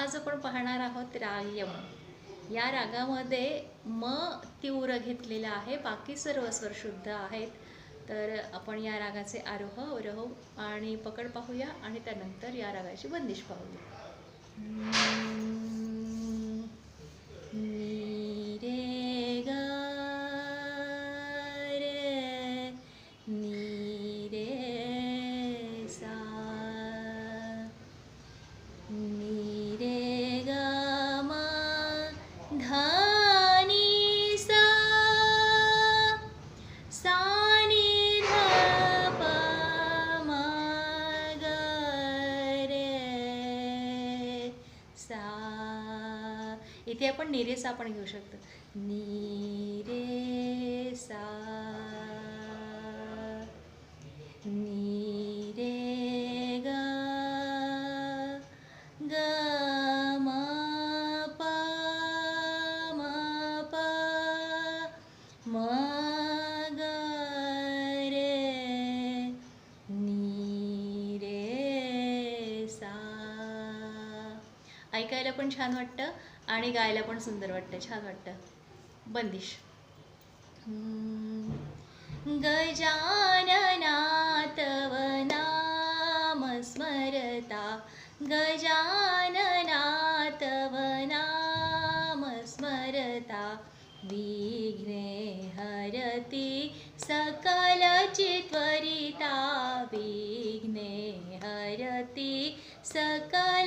आज आपण पाहणार आहोत राग यम या रागामध्ये म तीव्र घेतलेलं आहे बाकी सर्व स्वर शुद्ध आहेत. तर आपण या रागाचे आरोह अवरोह आणि पकड पाहूया आणि त्यानंतर या रागाची बंदिश पाहूया. ध नि सा सा नि ध प रे सा. इथे आपण निरेसा आपण घेऊ शकतो. नी ऐकायला पण छान वाटतं आणि गायला पण सुंदर वाटतं छान वाटतं. बंदिश. गजानना नाम स्मरता. गजानना नाम स्मरता. विघ्ने हरति सकलचित्वरिता विघ्ने सकलचित्वरिता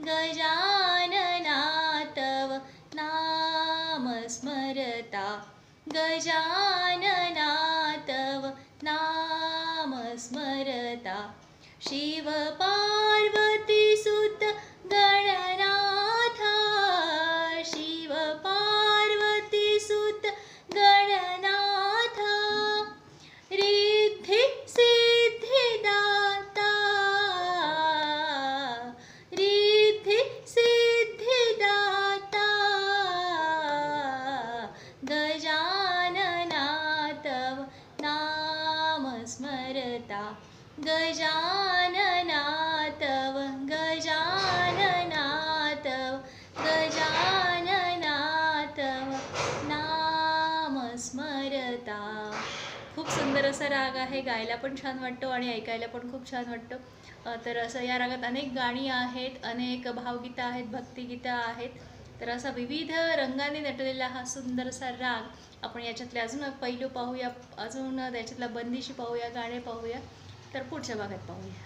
गजानना तव नाम स्मरता। गजानना तव नाम स्मरता। शिव स्मरता गजाननातव गजाननातव गजाननातव नाम स्मरता खूप सुंदर असा राग आहे गायला पण छान वाटतो आणि ऐकायला पण खूप छान वाटतं. तर असं या रागात अनेक गाणी आहेत अनेक भावगीतं आहेत भक्तिगीतं आहेत. तर असा विविध रंगाने नटलेला हा सुंदरसा राग आपण याच्यातले अजून पैलू पाहूया अजून त्याच्यातला बंदिशी पाहूया गाणे पाहूया तर पुढच्या भागात पाहूया.